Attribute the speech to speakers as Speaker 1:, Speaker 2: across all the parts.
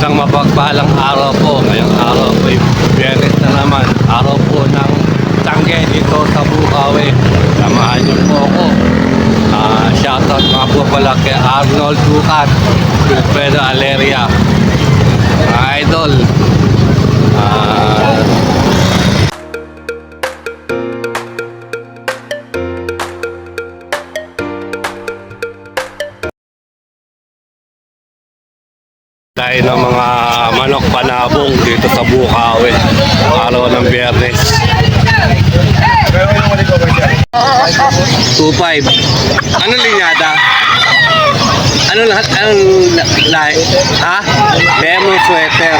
Speaker 1: Isang mapagpalang araw po. Ngayong araw po Biyernes na naman. Araw po ng Tangge dito sa Bukawi. Samahan niyo po ako. Ah, shoutout mga po pala kay Arnold Ducat, Wilfredo Aleria. Mga idol. Ah, tayo ng mga manok panabong dito sa Bukawi. Araw ng Biyernes. 2.5. Ano linyada? Ano lahat? Anong la- lahi? Ha? Lemon sweater.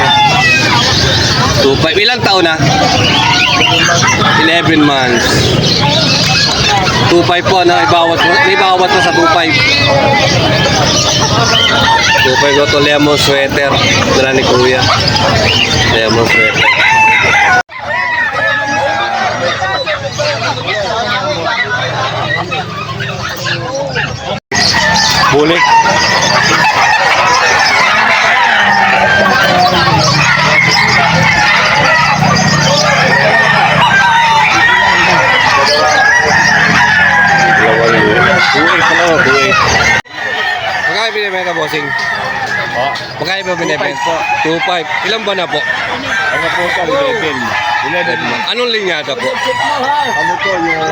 Speaker 1: 2.5. Ilang taon na? 11 months. 2.5 po, no? Ibawat mo, ibawat mo sa 2.5. 2.5 ko to lemon sweater. Dala ni Kuya. Lemon sweater. Buli. Binibenta, bossing?
Speaker 2: Oh,
Speaker 1: Magkano ba binibenta? 2.5. Ilan ba na po?
Speaker 2: ano po sa 11? 11 months.
Speaker 1: Anong linyada po?
Speaker 2: Ano to yung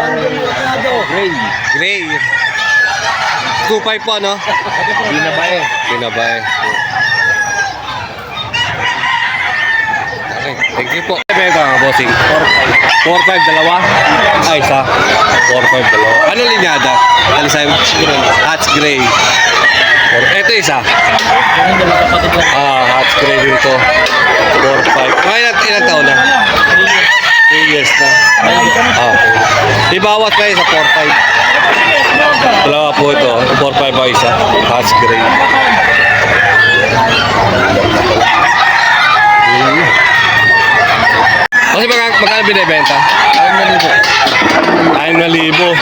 Speaker 2: gray?
Speaker 1: Gray. 2.5 po, no?
Speaker 2: Hindi na ba eh?
Speaker 1: Binabay. Okay, thank you po. Benta nga, bossing. 4.5 dalawa? Ay, isa. 4.5 dalawa. Ano linyada? Ano sa'yo? Hatch Gray to isa? Ah, hot gravy to. 4, 5. Mga ilang, ilang taon na? 3 years na. Ah. Ibawat kayo sa 4, 5. Dalawa po ito. 4, 5 ang isa. Hot gravy. Kasi magkano
Speaker 2: mag
Speaker 1: binibenta? 6,000. 6,000.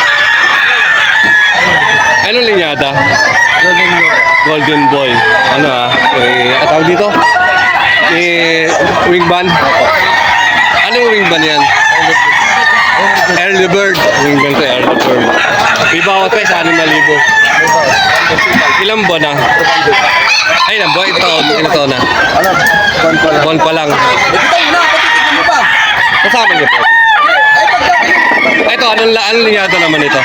Speaker 1: Anong linyada?
Speaker 2: Golden Boy.
Speaker 1: Golden Boy. Ano ah? Eh, ang tawag dito? Eh, wing band? Anong wing band yan? Early bird. Wing band to early bird. Ibawat kayo sa 6,000. Ilang buwan na? Ay, ilang buwan? Ilang taon? Ilang taon na?
Speaker 2: Ano? Kon ko lang.
Speaker 1: Buwan pa lang. Kasama niyo po. Ito, anong, anong linyado naman ito?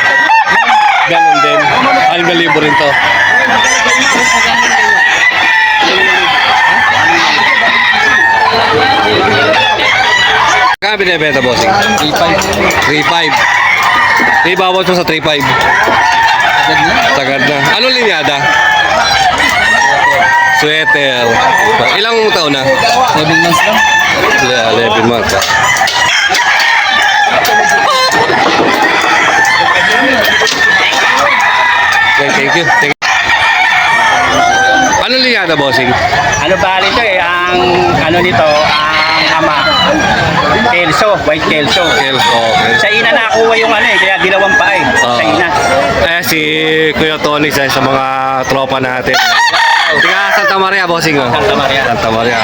Speaker 1: Ganon din. Anong na libo rin to? Kaya binibenta, bossing? 3.5. 3.5. Ibawat mo sa 3.5. Sagad na. Anong linyada? Sweater. Ilang taon na?
Speaker 2: 7 months lang.
Speaker 1: Yeah, 11 months. Okay, thank you. Thank you. Ano linyada, bossing?
Speaker 3: Ano bali ito eh, ang ano nito, ang ama. Kelso, white kelso.
Speaker 1: Kelso. Okay.
Speaker 3: Sa ina nakuha yung ano eh, kaya ginawang pa eh.
Speaker 1: Oo.
Speaker 3: Sa ina.
Speaker 1: Eh, si Kuya Tony sa, sa mga tropa natin. Tiga Santa Maria, bossing. Oh.
Speaker 3: Santa Maria.
Speaker 1: Santa Maria.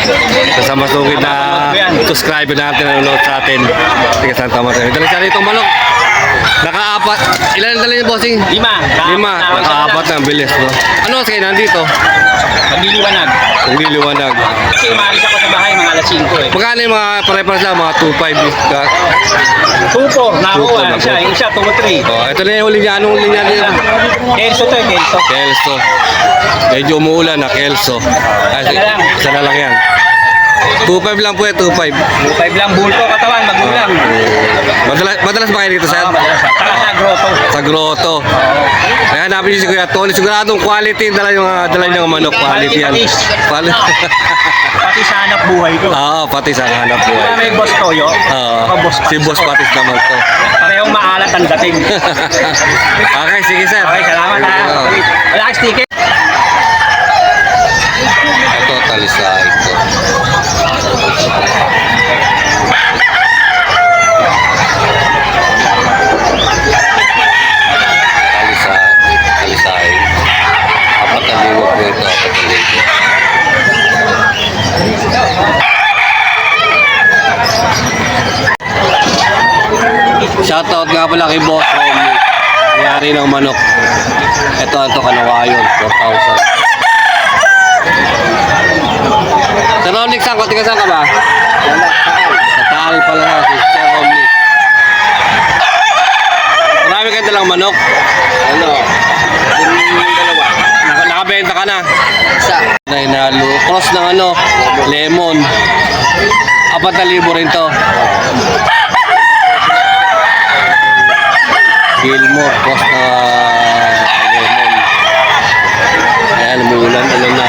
Speaker 1: Sa masugid na subscribe natin, nanonood sa atin. Tiga Santa Maria. Dali siya rito manok. Nakaapat. Ilan ang dala niyo, bossing?
Speaker 3: Lima.
Speaker 1: Lima. Nakaapat na, ang bilis, no? Ano kayo nandito?
Speaker 3: Magliliwanag.
Speaker 1: Kung liliwanag.
Speaker 3: Kasi umalis ako sa bahay mga alas 5 eh.
Speaker 1: Magkano yung mga pare-pares lang, mga 2.5 ka?
Speaker 3: Tupo, nakuha.
Speaker 1: Tupo,
Speaker 3: Isa, yung isa, 2-3.
Speaker 1: Oh, ito na yung huli niya. Anong huli niya?
Speaker 3: Kelso to eh, kelso.
Speaker 1: Kelso. Medyo umuulan na, Kelso. Ay,
Speaker 3: Isa na lang.
Speaker 1: Isa na lang yan. 2.5 lang po eh, 2.5.
Speaker 3: 2-5 lang, bulto katawan, magulang.
Speaker 1: Madalas, madalas ba kayo dito, sir?
Speaker 3: Oo, madalas. Saka sa grotto.
Speaker 1: Sa grotto. Kaya hanapin niyo si Kuya Tony. Siguradong quality dala yung uh, dala yung manok. Quality yan. Quality.
Speaker 3: Pati sa hanap buhay ko.
Speaker 1: Oo, pati sa hanap
Speaker 3: Diba
Speaker 1: buhay.
Speaker 3: may boss Toyo?
Speaker 1: Oo.
Speaker 3: Ako, boss
Speaker 1: si Boss Patis naman to.
Speaker 3: Parehong maalat ang dating.
Speaker 1: okay, sige sir.
Speaker 3: Okay, salamat ha.
Speaker 1: Oo.
Speaker 3: Wala kang sticker.
Speaker 1: Ito, talisa ito. Talisa, talisay. Shoutout nga pala kay Boss Romney. Nangyari ng manok. Ito, ito, kanawayon. 4,000. Sa Romney, saan? Kunti ka saan ka ba? Sa Taal pala na si Sir Romnick. Marami kang dalang manok.
Speaker 2: Ano? Yung dalawa.
Speaker 1: Naka, nakabenta ka na.
Speaker 2: Isa.
Speaker 1: Na inalo. Cross ng ano, lemon. Apat na libo rin to. Gilmore, cross na lemon. Ayan, umuulan, ulan na.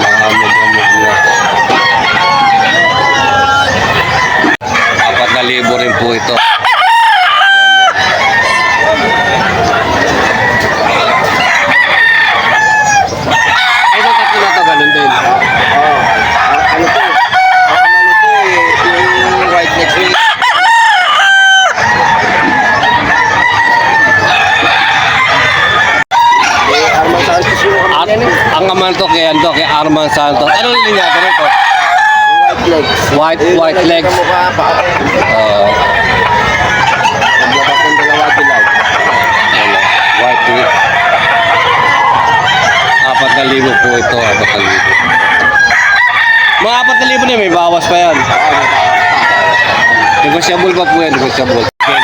Speaker 1: Magamag-amag na. Apat na libo rin po ito. Ay, ito tatlo na to, ganun din.
Speaker 2: Ano to? Ang ano to eh. Yung white neck wing. Arman Santos yung
Speaker 1: At,
Speaker 2: kamay yan eh.
Speaker 1: ang naman to kay, ano, kay Arman Santos. Ano linya?
Speaker 2: Yung white legs.
Speaker 1: White-
Speaker 2: Eh,
Speaker 1: white
Speaker 2: nakikita
Speaker 1: legs.
Speaker 2: pa.
Speaker 1: Oo.
Speaker 2: Naglabas ng dalawa dilaw.
Speaker 1: ano, white wheat. Apat na libo po ito, apat na. Mga apat na libo na may bawas pa yan. Negosyable pa po yan, negosyable. Okay.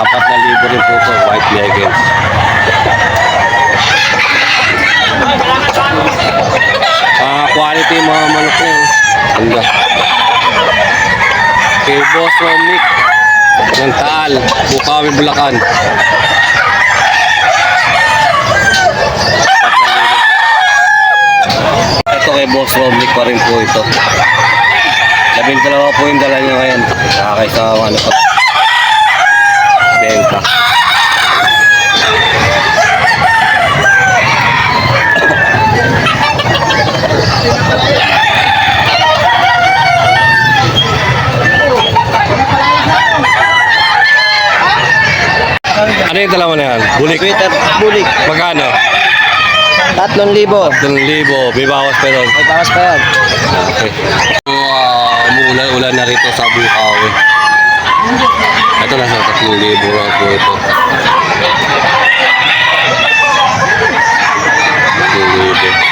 Speaker 1: Apat na rin po ito, white leggings. Ah, quality yung mga manok na yun. Ganda. Kay Boss Romnick ng Taal, Bukawi, Bulacan. Ito kay Boss Romnick pa rin po ito. Labing dalawa po yung dala niya ngayon. Nakakaysa ano pa. Benta. Ano yung dalawa na yan? Bulik.
Speaker 2: Bulik.
Speaker 1: Magkano?
Speaker 2: Tatlong libo.
Speaker 1: 3,000. May bawas pa ron.
Speaker 2: May bawas pa yan.
Speaker 1: Okay. So, uh, umuulan-ulan na rito sa Bukawi. Ito nasa 3,000 lang po ito. 3,000. Boss,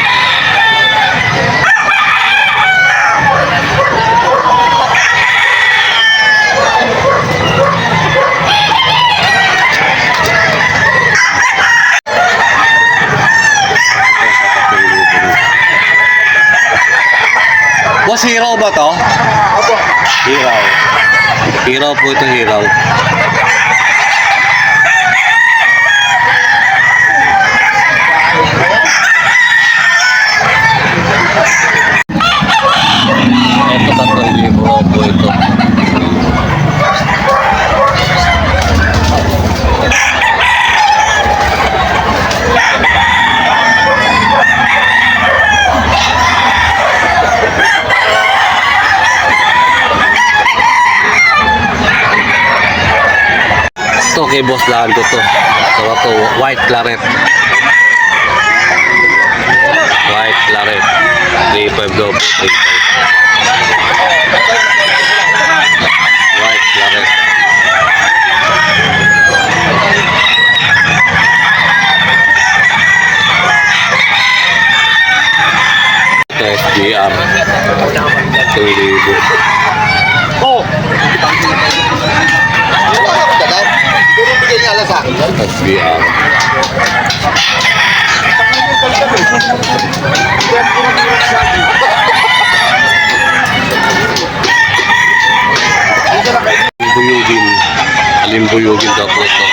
Speaker 1: hiraw ba to?
Speaker 2: Opo.
Speaker 1: Hiraw. Hiraw po ito, hiraw. Ito, tatlong libo raw po ito. Ito kay Boss Lando to. Ito to, white claret. White claret. 3.5 daw po, 3.5. White claret. Ito SDR. 2,000.
Speaker 2: Oh! Tagaw. Puro bigay niya alas ha.
Speaker 1: SDR. Buyugin. Alimbuyugin daw po ito.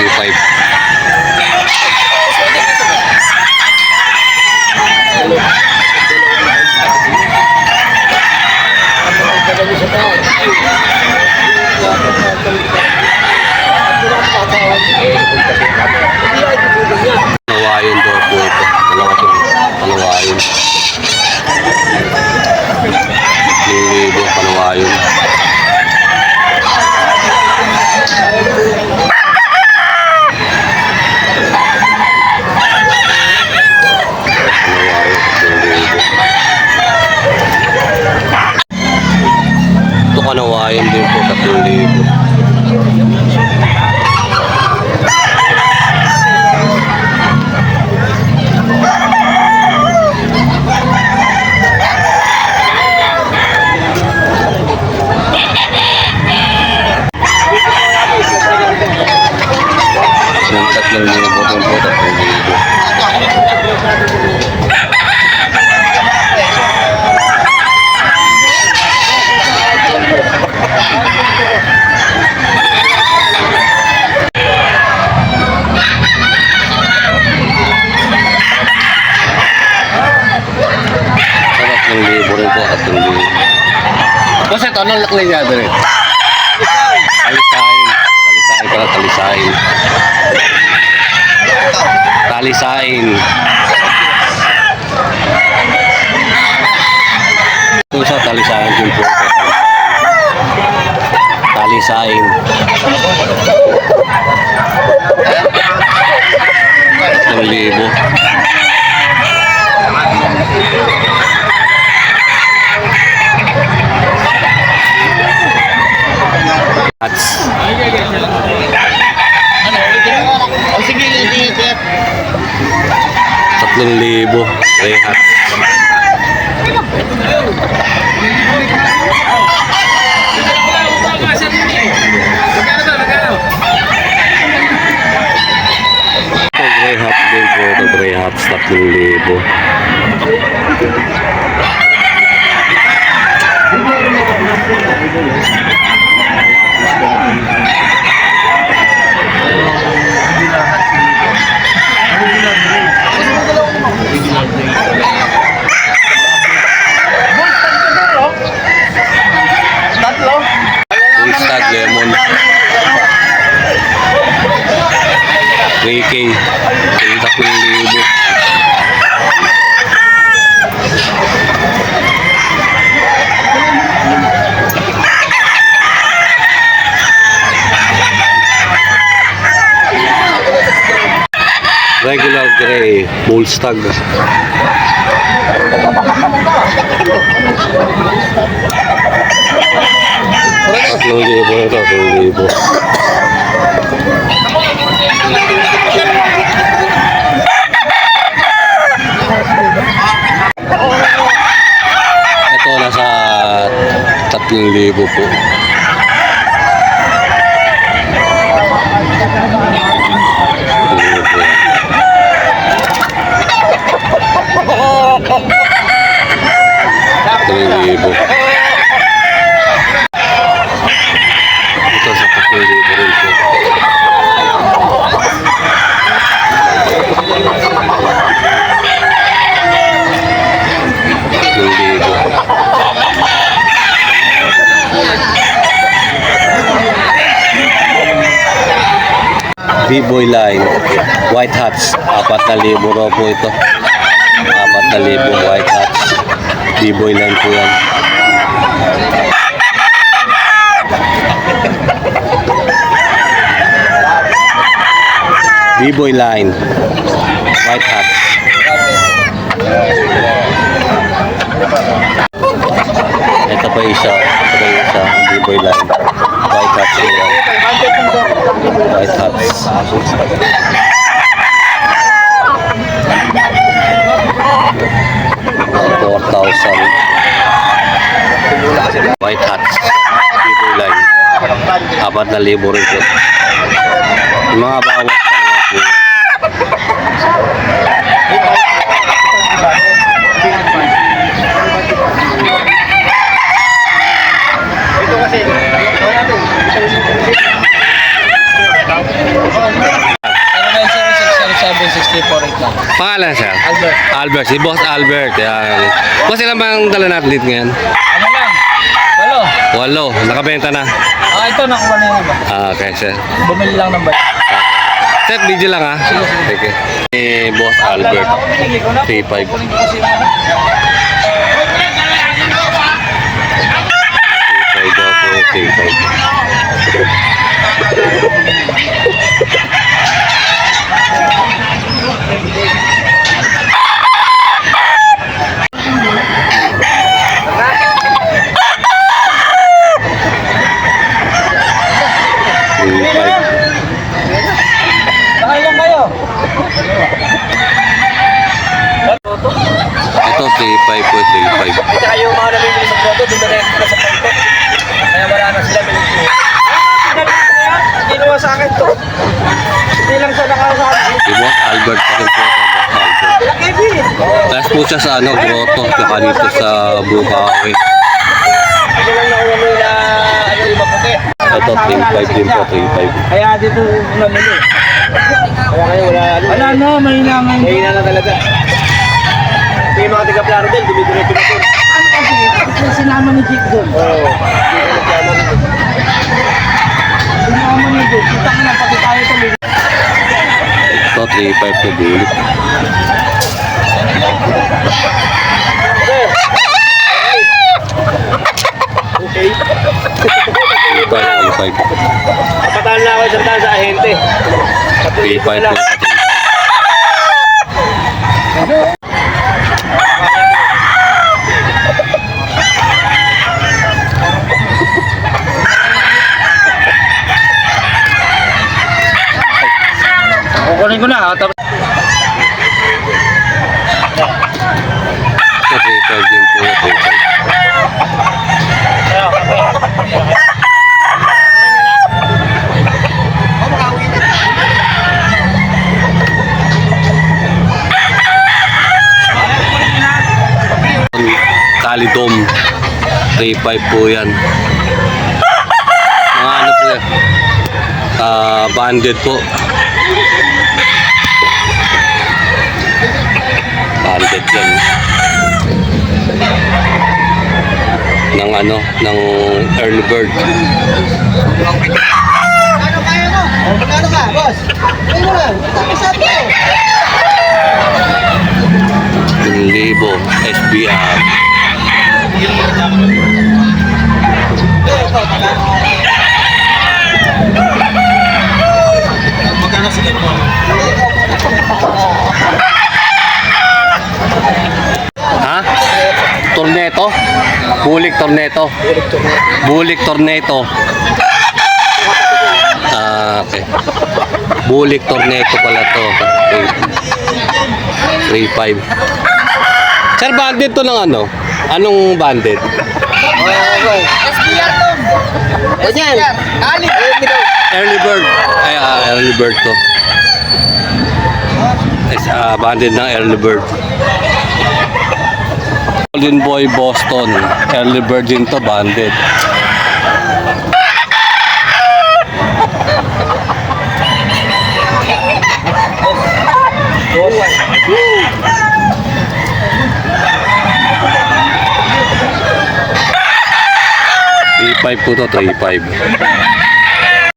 Speaker 1: 2.5. Panawayon daw po ito. Dalawa ito. Panawayon. Libo panawayon. Panawayon. Libo. Ito anong lakli niya eh? Talisain. Talisain pala, talisain. Talisain. Ito sa talisain din po. Talisain. Tatlong libo. Hats.
Speaker 2: O sige, sige, sige.
Speaker 1: Tatlong libo. Three hats. Ito, gray hat din po. Gray hats. Tatlong libo. Full stag lemon. 3K. Yung tatlong libo. Regular full stag. Tatlong libo na tatlong libo. Ito nasa tatlong libo po. Libo. Tatlong libo. Ito sa tatlong libo rin po. Tatlong libo. B-boy line, white hats, apat na libo raw po ito. Apat na libo white hats. B-boy line po yan. B-boy line, white hats. Ito pa isa, ito pa isa, B-boy line. White hats po yan. White hats. Four thousand. White hats. Libo line. Apat na libo rin po. Mga bawas pa naman po. yan. Pangalan siya?
Speaker 3: Albert.
Speaker 1: Albert, si Boss Albert. Yan. Boss, ilan bang dala natin dito ngayon?
Speaker 3: Ano lang? Walo.
Speaker 1: Walo, nakabenta na.
Speaker 3: Ah, ito nakuha na yung iba.
Speaker 1: Ah, okay, sir.
Speaker 3: Bumili lang ng bike.
Speaker 1: Sir, video lang ha. Sige. Eh, Boss Albert. 3.5. Three daw po, three five. Three five.
Speaker 3: Bakal lang kayo.
Speaker 1: Ito, 3.5 po, 3.5.
Speaker 3: Tsaka yung mga namimili ng boto, dumiretso na sa punto. Kaya wala na sila bilhin. Kinuha sa akin to. Hindi lang siya nakasabi.
Speaker 1: Si Boss Albert pa rin po ito, Boss Albert.
Speaker 3: Kevin!
Speaker 1: Tapos po siya sa ano, grotto, saka dito sa Bukawi.
Speaker 3: Ito lang nakuha mo na ano yung maputi.
Speaker 1: Ito, 3.5 din po, 3.5.
Speaker 3: Kaya dito namili. Kaya kayo wala ano. Wala na, mahina nga. Mahina na talaga. Hindi
Speaker 2: yung mga taga Plaridel, dumidiretso na doon.
Speaker 4: Ano kasi, kasi sinama ni Jake doon.
Speaker 2: Oo.
Speaker 4: Sinama ni Jake. Kita ka na pati tayo tuloy.
Speaker 1: Ito, 3.5 na bulik.
Speaker 2: Okay.
Speaker 1: 3.5, 3.5.
Speaker 2: Kapataan na ako isang taon sa ahente.
Speaker 1: 3.5 po.
Speaker 3: Kukunin ko na. ah, Tapos,
Speaker 1: Ito, 3.5 din po. 3.5. Kalidom. 3.5 po yan. Mga ano po yan. Ah, banded po. Banded yan. Ng ano, ng early bird.
Speaker 4: Ano kaya mo? Ano ka, boss? Ano mo lang? Tapos ko.
Speaker 1: 1,000 SBR. Ha? Torneto? Bulik torneto. Bulik torneto. Ah, okay. Bulik torneto pala to. Okay. 3.5. Sir, banded to ng ano? Anong bandit?
Speaker 4: SBR to.
Speaker 2: O
Speaker 4: yan.
Speaker 1: Early bird. Early bird. Ay, ah, early bird to. Is, ah, bandit ng early bird. Golden Boy Boston. Early bird din to, bandit. 3.5 po to, 3.5.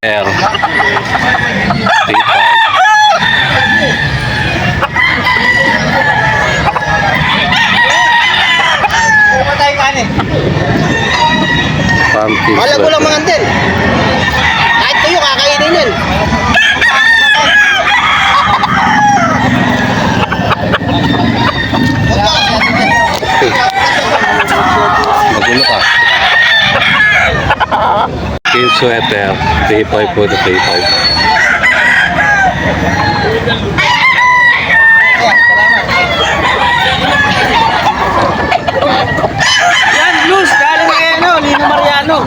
Speaker 1: Air.
Speaker 4: 3.5.
Speaker 1: Pampis.
Speaker 2: Wala ko lang mga antel. Kahit kayo, kakainin yan.
Speaker 1: 3.5 po to 3.5.
Speaker 3: yan, blues. Galing kay ano, Lino Mariano.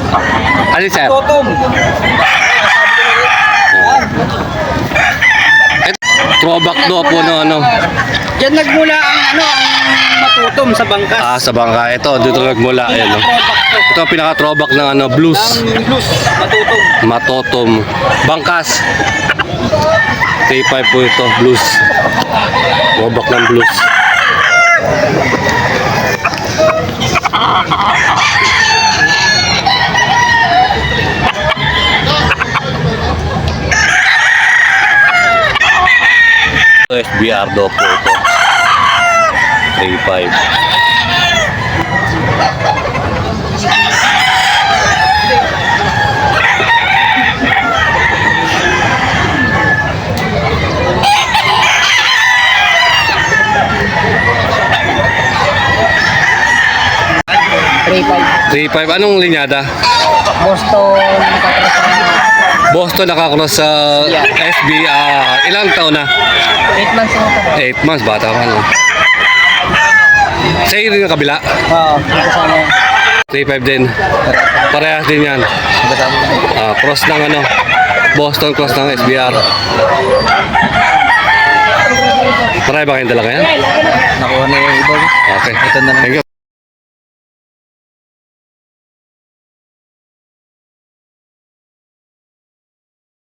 Speaker 1: Ano sir?
Speaker 3: Totom.
Speaker 1: Throwback do po no ano.
Speaker 3: Diyan nagmula ang ano, ang matutom sa bangkas.
Speaker 1: Ah, sa bangka. Ito, dito nagmula. Ayan, no? Ito ang pinaka-throwback ng ano, blues.
Speaker 3: Blues, matutom.
Speaker 1: Matotom. Bangkas. 3.5 po ito, blues. Throwback ng blues. SBR do po ito. 3.5.
Speaker 4: Three five.
Speaker 1: 3.5. Anong linyada?
Speaker 4: Boston.
Speaker 1: Boston nakakross sa SB. ah, ilang taon na?
Speaker 4: Eight months na ito.
Speaker 1: 8 months. Bata pa no? Sa iyo rin yung kabila?
Speaker 4: Oo. Kasama yan.
Speaker 1: 3.5 din. Parehas din yan. Ah, cross ng ano? Boston cross ng SBR. Marami ba kayong dala ngayon?
Speaker 4: Nakuha na yung iba.
Speaker 1: Okay. Thank you.